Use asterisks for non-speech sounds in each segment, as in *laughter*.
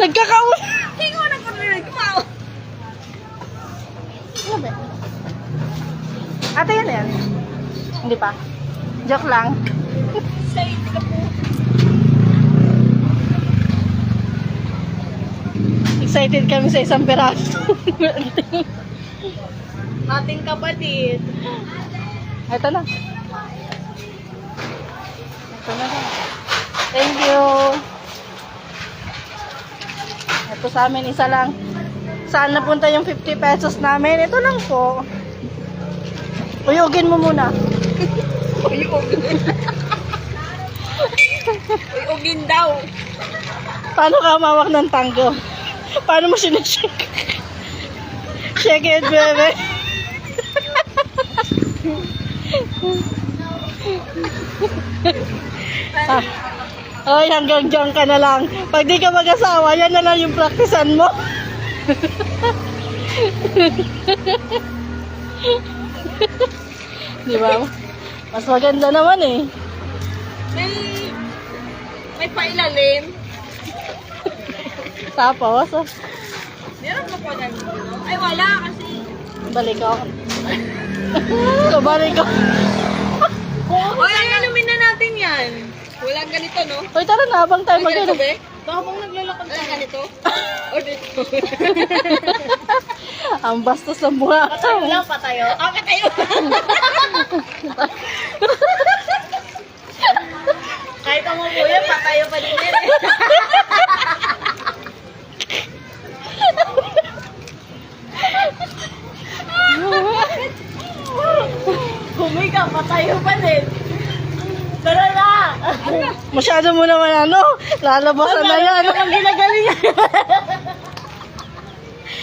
Nagkakaun. Hindi ko nagpaparinig ko. Grabe. Ate, yan yan. Hindi pa. Joke lang. Say, ka po. Excited kami sa isang peraso. Ating kapatid. Ito na. Ito na. Thank you. Ito sa amin, isa lang. Saan napunta yung 50 pesos namin? Ito lang po. Uyugin mo muna. *laughs* Uy, ugin. Uy, ugin daw. Paano ka mawak ng tango? Paano mo sinashake? Shake it, baby. *laughs* ah. Ay, hanggang dyan ka na lang. Pag di ka mag-asawa, yan na lang yung praktisan mo. *laughs* di ba? Mas maganda naman eh. May, may pailalim. *laughs* Tapos, Meron mo po dyan. Ay, wala kasi. balik ako. so, *laughs* balik ako. Ay, anumin na natin yan. Walang ganito, no? Uy, tara na, habang tayo mag be? Habang naglalakad tayo. ganito? *laughs* O dito? *laughs* Ang bastos ng bunga. Patayo lang, patayo. Ah, patayo. *laughs* Kahit ang mabuya, patayo pa din yan. Kumi ka, patayo pa din. Masyado mo naman ano, lalabasan na yan. Ang ginagalingan.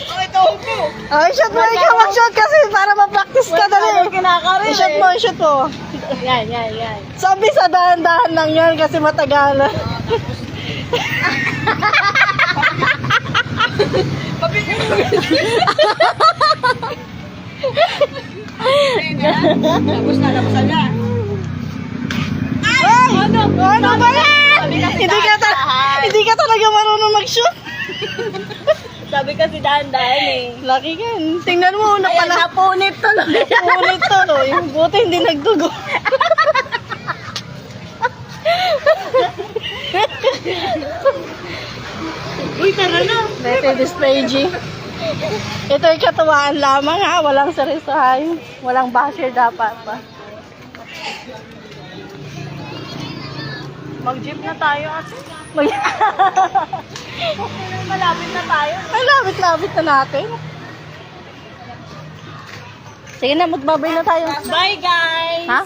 oh, ito ko. Ay, shot mo, ikaw mag-shot kasi para ma-practice ka dali. Kinakarin I-shot mo, i-shot mo. Yan, yan, yan. Sabi sa dahan-dahan lang yan kasi matagalan. Tapos na, tapos na. Talaga marunong mag-shoot. *laughs* Sabi kasi dahan-dahan eh. Laki ka. Tingnan mo, una Ayan, pala. napunit tuloy. No? Yung *laughs* buti hindi nagdugo. Uy, tara na. Dito display G. Ito ay katuwaan lamang ha, walang seryosohan. Walang basher dapat pa. Mag-jeep na tayo ate. Mag- *laughs* Malapit na tayo. Ay, labit-labit na natin. Sige na, magbabay na tayo. Bye guys! Ha?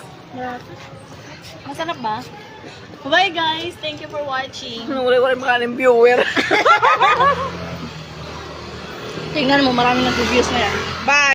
Masarap ba? Bye guys! Thank you for watching. Wala-wala makaling viewer. *laughs* Tingnan mo, maraming nag-views na yan. Bye!